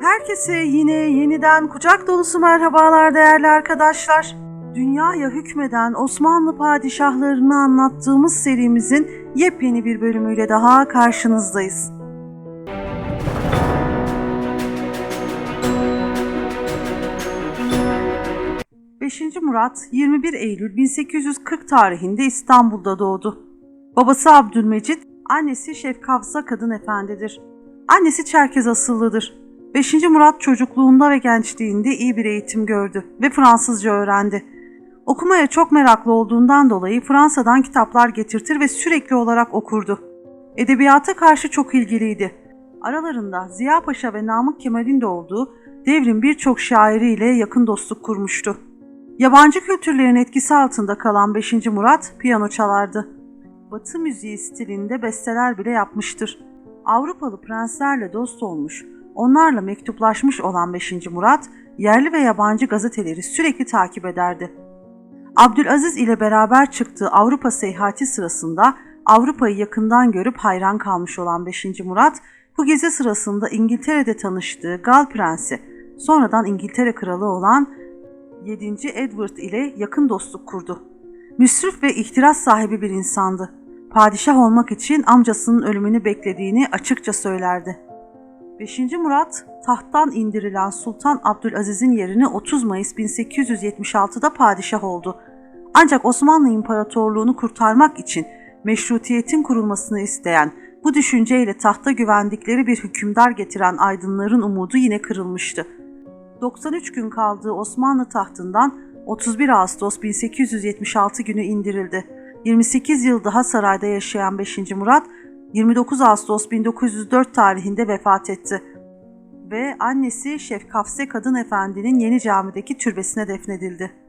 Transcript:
Herkese yine yeniden kucak dolusu merhabalar değerli arkadaşlar. Dünyaya hükmeden Osmanlı padişahlarını anlattığımız serimizin yepyeni bir bölümüyle daha karşınızdayız. 5. Murat 21 Eylül 1840 tarihinde İstanbul'da doğdu. Babası Abdülmecit, annesi Şefkafza Kadın Efendidir. Annesi Çerkez asıllıdır. 5. Murat çocukluğunda ve gençliğinde iyi bir eğitim gördü ve Fransızca öğrendi. Okumaya çok meraklı olduğundan dolayı Fransa'dan kitaplar getirtir ve sürekli olarak okurdu. Edebiyata karşı çok ilgiliydi. Aralarında Ziya Paşa ve Namık Kemal'in de olduğu devrin birçok şairiyle yakın dostluk kurmuştu. Yabancı kültürlerin etkisi altında kalan 5. Murat piyano çalardı. Batı müziği stilinde besteler bile yapmıştır. Avrupalı prenslerle dost olmuş, onlarla mektuplaşmış olan 5. Murat, yerli ve yabancı gazeteleri sürekli takip ederdi. Abdülaziz ile beraber çıktığı Avrupa seyahati sırasında Avrupa'yı yakından görüp hayran kalmış olan 5. Murat, bu gezi sırasında İngiltere'de tanıştığı Gal Prensi, sonradan İngiltere Kralı olan 7. Edward ile yakın dostluk kurdu. Müsrif ve ihtiras sahibi bir insandı. Padişah olmak için amcasının ölümünü beklediğini açıkça söylerdi. 5. Murat, tahttan indirilen Sultan Abdülaziz'in yerine 30 Mayıs 1876'da padişah oldu. Ancak Osmanlı İmparatorluğunu kurtarmak için meşrutiyetin kurulmasını isteyen, bu düşünceyle tahta güvendikleri bir hükümdar getiren aydınların umudu yine kırılmıştı. 93 gün kaldığı Osmanlı tahtından 31 Ağustos 1876 günü indirildi. 28 yıl daha sarayda yaşayan 5. Murat 29 Ağustos 1904 tarihinde vefat etti ve annesi Şefkafse Kadın Efendi'nin Yeni Cami'deki türbesine defnedildi.